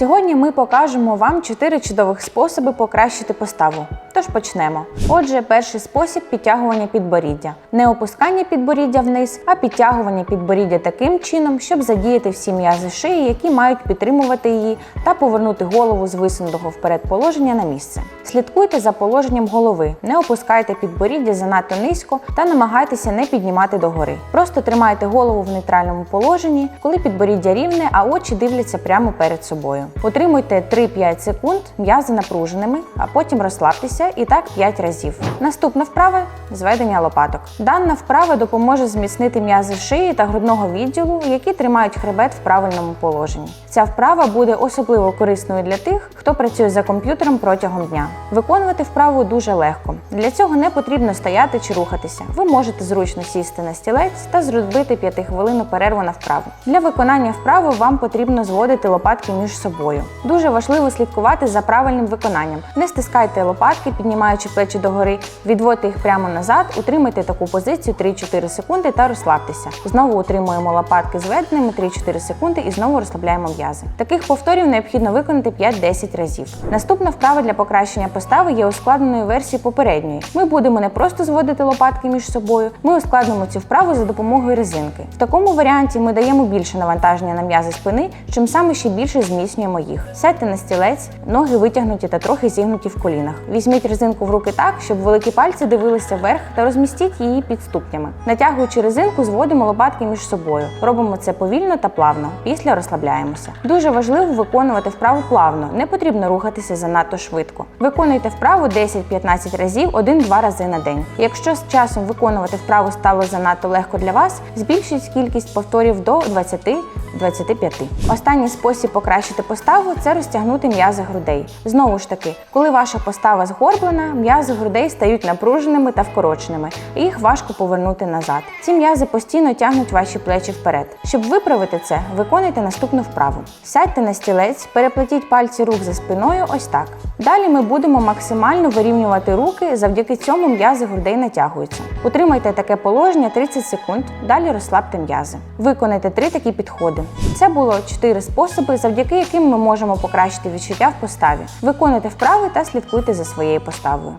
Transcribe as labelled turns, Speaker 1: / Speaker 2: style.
Speaker 1: Сьогодні ми покажемо вам 4 чудових способи покращити поставу. Тож почнемо. Отже, перший спосіб підтягування підборіддя. Не опускання підборіддя вниз, а підтягування підборіддя таким чином, щоб задіяти всі м'язи шиї, які мають підтримувати її, та повернути голову з висунутого вперед положення на місце. Слідкуйте за положенням голови, не опускайте підборіддя занадто низько та намагайтеся не піднімати догори. Просто тримайте голову в нейтральному положенні, коли підборіддя рівне, а очі дивляться прямо перед собою. Утримуйте 3-5 секунд м'язи напруженими, а потім розслабтеся і так 5 разів. Наступна вправа зведення лопаток. Дана вправа допоможе зміцнити м'язи шиї та грудного відділу, які тримають хребет в правильному положенні. Ця вправа буде особливо корисною для тих, хто працює за комп'ютером протягом дня. Виконувати вправу дуже легко. Для цього не потрібно стояти чи рухатися. Ви можете зручно сісти на стілець та зробити 5 хвилину перерву на вправу. Для виконання вправи вам потрібно зводити лопатки між собою. Дуже важливо слідкувати за правильним виконанням. Не стискайте лопатки, піднімаючи плечі догори, відводьте їх прямо назад, утримайте таку позицію 3-4 секунди та розслабтеся. Знову утримуємо лопатки зведеними 3-4 секунди і знову розслабляємо м'язи. Таких повторів необхідно виконати 5-10 разів. Наступна вправа для покращення постави є ускладненою версією попередньої. Ми будемо не просто зводити лопатки між собою, ми ускладнимо цю вправу за допомогою резинки. В такому варіанті ми даємо більше навантаження на м'язи спини, чим саме ще більше зміцнюємо їх. Сядьте на стілець, ноги витягнуті та трохи зігнуті в колінах. Візьміть резинку в руки так, щоб великі пальці дивилися вверх та розмістіть її під ступнями. Натягуючи резинку, зводимо лопатки між собою. Робимо це повільно та плавно. Після розслабляємося. Дуже важливо виконувати вправу плавно, не потрібно рухатися занадто швидко. Виконуйте вправу 10-15 разів, 1-2 рази на день. Якщо з часом виконувати вправу стало занадто легко для вас, збільшіть кількість повторів до 20 25. Останній спосіб покращити поставу це розтягнути м'язи грудей. Знову ж таки, коли ваша постава згорблена, м'язи грудей стають напруженими та вкороченими, і їх важко повернути назад. Ці м'язи постійно тягнуть ваші плечі вперед. Щоб виправити це, виконуйте наступну вправу. Сядьте на стілець, переплетіть пальці рук за спиною ось так. Далі ми будемо максимально вирівнювати руки, завдяки цьому м'язи грудей натягуються. Утримайте таке положення 30 секунд, далі розслабте м'язи. Виконайте три такі підходи. Це було чотири способи, завдяки яким ми можемо покращити відчуття в поставі. Виконуйте вправи та слідкуйте за своєю поставою.